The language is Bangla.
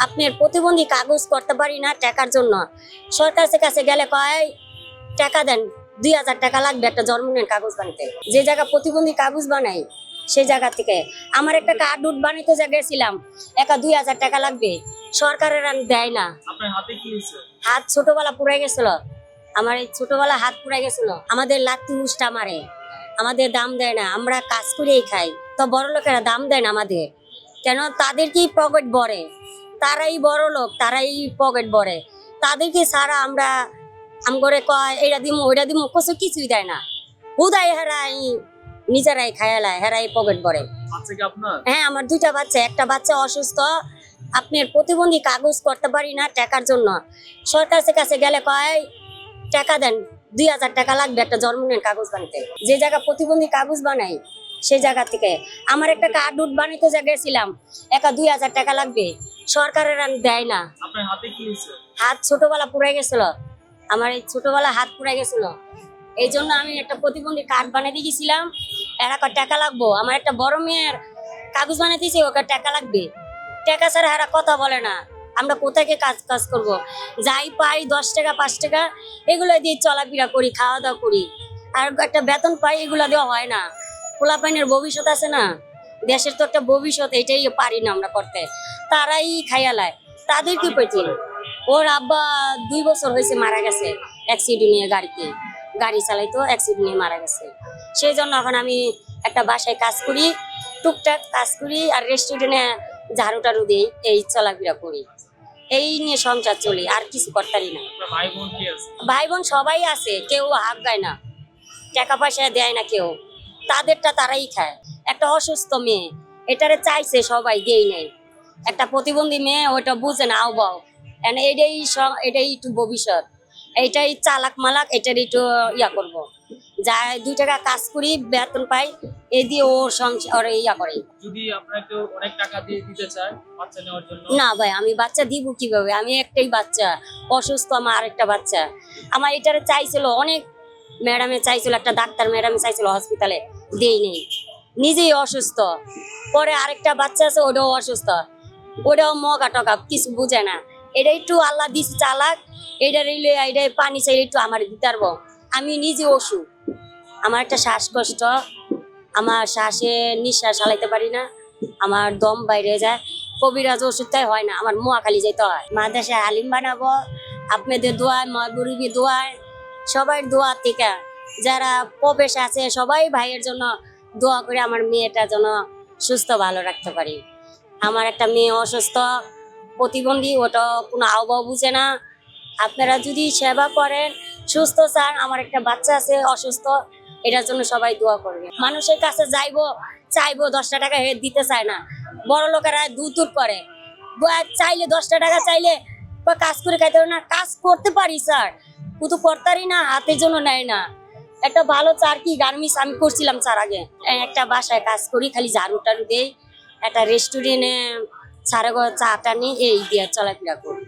আপনার প্রতিবন্ধী কাগজ করতে পারি না টাকার জন্য। সরকারের কাছে গেলে কয় টাকা দেন দুই হাজার টাকা লাগবে একটা জন্মদিনের কাগজ বানাতে যে জায়গা প্রতিবন্ধী কাগজ বানাই সেই জায়গা থেকে। আমার একটা কার্ড উড বানাইতে যা গেছিলাম একা দুই হাজার টাকা লাগবে। সরকারের আর দেয় না। হাতে ছোটবেলা পুড়ে গেছিল। আমার এই ছোটবেলা হাত পুড়ে গেছিল। আমাদের লাত্তি উষ্টা মারে। আমাদের দাম দেয় না। আমরা কাজ করেই খাই। তো বড় লোকেরা দাম দেয় না আমাদের। কেন? তাদেরকেই পকেট ভরে। তারাই বড় লোক তারাই পকেট ভরে। তাদেরকে সারা আমরা আম করে কয় এটা দিমু ওইটা দিমু কিছু কিছুই দেয় না। হুদাই হেরাই নিজেরাই খায়ালায় হেরাই পকেট ভরে। হ্যাঁ আমার দুইটা বাচ্চা একটা বাচ্চা অসুস্থ। আপনার প্রতিবন্ধী কাগজ করতে পারি না টাকার জন্য। সরকারের কাছে গেলে কয় টাকা দেন দুই হাজার টাকা লাগবে একটা জন্মদিনের কাগজ বানাতে যে জায়গা প্রতিবন্ধী কাগজ বানাই সেই জায়গা থেকে। আমার একটা কার্ড উড বানাইতে যা গেছিলাম একা দুই হাজার টাকা লাগবে। সরকারের আমি দেয় না। হাতে ছোটবেলা পুড়ে গেছিল। আমার এই ছোটবেলা হাত পুড়ে গেছিল। এই জন্য আমি একটা প্রতিবন্ধী কার্ড বানিয়ে গেছিলাম। এরা টাকা লাগবো। আমার একটা বড় মেয়ের কাগজ বানিয়ে দিয়েছে ওকে টাকা লাগবে। টাকা ছাড়া এরা কথা বলে না। আমরা কোথায় কাজ কাজ করব? যাই পাই দশ টাকা পাঁচ টাকা এগুলো দিয়ে চলাফেরা করি খাওয়া দাওয়া করি। আর একটা বেতন পাই এগুলো দেওয়া হয় না। পোলাপাইনের ভবিষ্যৎ আছে না। দেশের তো একটা ভবিষ্যৎ এটাই পারি না আমরা করতে। তারাই খাইয়ালায় তাদের কি পেয়েছিল ওর আব্বা দুই বছর হয়েছে মারা গেছে অ্যাক্সিডেন্ট নিয়ে গাড়িতে। গাড়ি চালাইতো অ্যাক্সিডেন্ট নিয়ে মারা গেছে। সেই জন্য এখন আমি একটা বাসায় কাজ করি টুকটাক কাজ করি আর রেস্টুরেন্টে ঝাড়ু টাড়ু দিই এই চলাফেরা করি। এই নিয়ে সংসার চলি আর কিছু করতারি না। ভাই বোন সবাই আছে কেউ হাত গায় না। টাকা পয়সা দেয় না কেউ। তাদেরটা তারাই খায়। একটা অসুস্থ মেয়ে এটারে চাইছে সবাই দেই নেই। একটা প্রতিবন্ধী মেয়ে ওটা বুঝে না আও বাও। এটাই এটাই একটু ভবিষ্যৎ। এইটাই চালাক মালাক এটার একটু ইয়া করব। যাই দুই টাকা কাজ করি বেতন পাই এই দিয়ে ওর সংসার ইয়া করে। যদি আপনাকে অনেক টাকা দিয়ে দিতে চায় বাচ্চা নেওয়ার জন্য? না ভাই আমি বাচ্চা দিব কীভাবে? আমি একটাই বাচ্চা অসুস্থ আমার আরেকটা বাচ্চা। আমার এটারে চাইছিল অনেক ম্যাডামে চাইছিল একটা ডাক্তার ম্যাডামে চাইছিল হসপিটালে দেই নেই। নিজেই অসুস্থ। পরে আরেকটা বাচ্চা আছে, ওটাও অসুস্থ। ওটাও মগা টকা কিছু বুঝে না। এটা একটু আল্লাহ দিছে চালাক, এটা রেলে, এটা পানি চাইলে একটু আমার দিতে পারব। আমি নিজে অসুখ আমার একটা শ্বাসকষ্ট, আমার শ্বাসে নিঃশ্বাস চালাইতে পারি না, আমার দম বাইরে যায়। কবিরাজ ওষুধটাই হয় না, আমার মোয়াখালি যেতে হয়। মাদ্রাসা আলিম বানাবো, আপনাদের দোয়ায় মরবুরিবি দোয়ায় সবাই দোয়া থেকে। যারা প্রবেশ আছে, সবাই ভাইয়ের জন্য দোয়া করে আমার মেয়েটা যেন সুস্থ, ভালো রাখতে পারি। আমার একটা মেয়ে অসুস্থ, প্রতিবন্ধী, ওটা কোনো আবহাওয়া বুঝে না। আপনারা যদি সেবা করেন, সুস্থ চান আমার একটা বাচ্চা আছে অসুস্থ, এটার জন্য সবাই দোয়া করবে। মানুষের কাছে যাইবো, চাইব দশটা টাকা হে দিতে চায় না। বড় লোকেরা দূর দূর করে। চাইলে দশটা টাকা চাইলে কাজ করে খাইতে না। কাজ করতে পারি স্যার, কিন্তু করতারি না, হাতের জন্য নেয় না। একটা ভালো চার কি গার্মেন্টস আমি করছিলাম চার আগে। একটা বাসায় কাজ করি, খালি ঝাড়ু টাড়ু দেই। একটা রেস্টুরেন্টে সারা চা টা নিয়ে এই দিয়ে চলাফেরা করি।